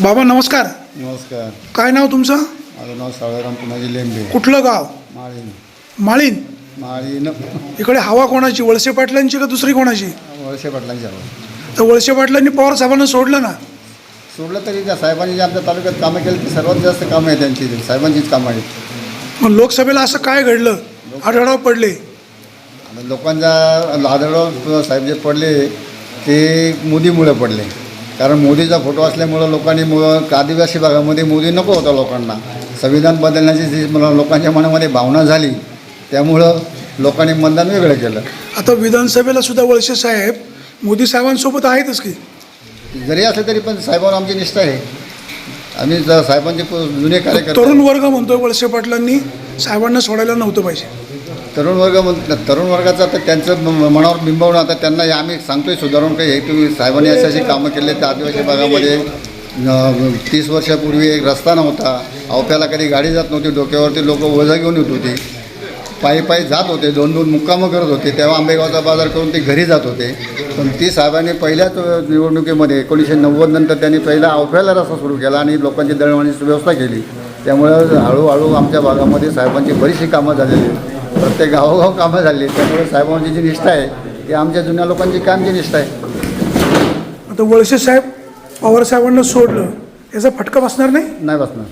बाबा नमस्कार. नमस्कार. काय नाव तुमचं? माझं नाव सावळाराम पुनाजी लेंबे. कुठलं गाव? माळीन माळीन माळीन इकडे हवा कोणाची? वळसे पाटलांची का दुसरी कोणाची? वळसे पाटलांची हवं. तर वळसे पाटलांनी पवार साहेबांना सोडलं ना? सोडलं तरी त्या साहेबांनी जे आमच्या तालुक्यात कामं केली ती सर्वात जास्त कामं आहे त्यांची ती. साहेबांचीच कामं आहेत. मग लोकसभेला असं काय घडलं? आढळराव पडले. आणि लोकांचा आदळराव साहेब जे पडले ते मोदीमुळे पडले. कारण मोदीचा फोटो असल्यामुळं लोकांनी मु- आदिवासी भागामध्ये मोदी नको होता लोकांना. संविधान बदलण्याची जी मला लोकांच्या मनामध्ये भावना झाली त्यामुळं लोकांनी मतदान वेगळं केलं. आता विधानसभेला सुद्धा वळसे साहेब मोदी साहेबांसोबत आहेतच की? जरी असलं तरी पण साहेबांवर आमची निष्ठा आहे. आम्ही ज- साहेबांचे प- जुने कार्यकर्ते तरुण वर्ग म्हणतोय वळसे पाटलांनी साहेबांना सोडायला नव्हतं पाहिजे. तरुण वर्ग म्हण- तरुण वर्गाचं आता त्यांचं म- मनावर बिंबवणं आता त्यांना आम्ही सांगतोय सुधारून काही हे तुम्ही साहेबांनी अशी अशी कामं केले त्या आदिवासी भागामध्ये तीस वर्षापूर्वी एक रस्ता नव्हता अवप्याला कधी गाडी जात नव्हती डोक्यावरती लोक वजा घेऊन येत होती. पायी पायी जात होते दोन दोन मुक्कामं करत होते तेव्हा आंबेगावचा बाजार करून ते घरी जात होते. पण ती साहेबांनी पहिल्याच निवडणुकीमध्ये एकोणीसशे नव्वद नंतर त्यांनी पहिला अवफ्याला रस्ता सुरू केला आणि लोकांची दळणवळणीची व्यवस्था केली. त्यामुळं हळूहळू आमच्या भागामध्ये साहेबांची बरीचशी कामं झालेली आहेत. प्रत्येक गावोगाव कामं झाली. त्यामुळे साहेबांची जी निष्ठा आहे ती आमच्या जुन्या लोकांची कामची निष्ठा आहे. आता वळसे साहेब पवार साहेबांना सोडलं याचा फटका बसणार नाही? नाही बसणार.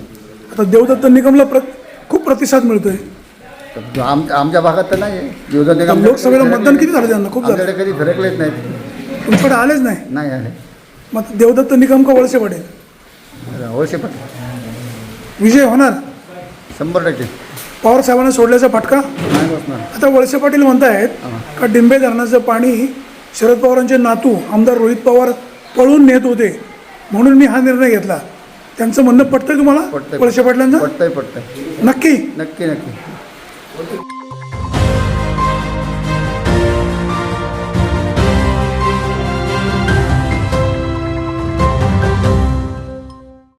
आता देवदत्त निगमला प्र खूप प्रतिसाद मिळतोय. आम आमच्या भागात तर नाही. आता आमच्याकडे लोकसभेला मतदान किती झालं त्यांना? खूप झालं. कधी फिरकलेच नाहीत. तुमच्याकडे आलेच नाही? नाही आहे मग देवदत्त निगम का वळसे पडेल अवश्य पण विजय होणार? शंभर टक्के. पवार साहेबांना सोडल्याचा फटका? आता वळसे पाटील म्हणतायत का डिंबे धरणाचं पाणी शरद पवारांचे नातू आमदार रोहित पवार पळून नेत होते. म्हणून मी हा निर्णय घेतला. त्यांचं म्हणणं पटतंय तुम्हाला. वळसे पाटलांचं? पटतंय पटतंय. नक्की? नक्की नक्की.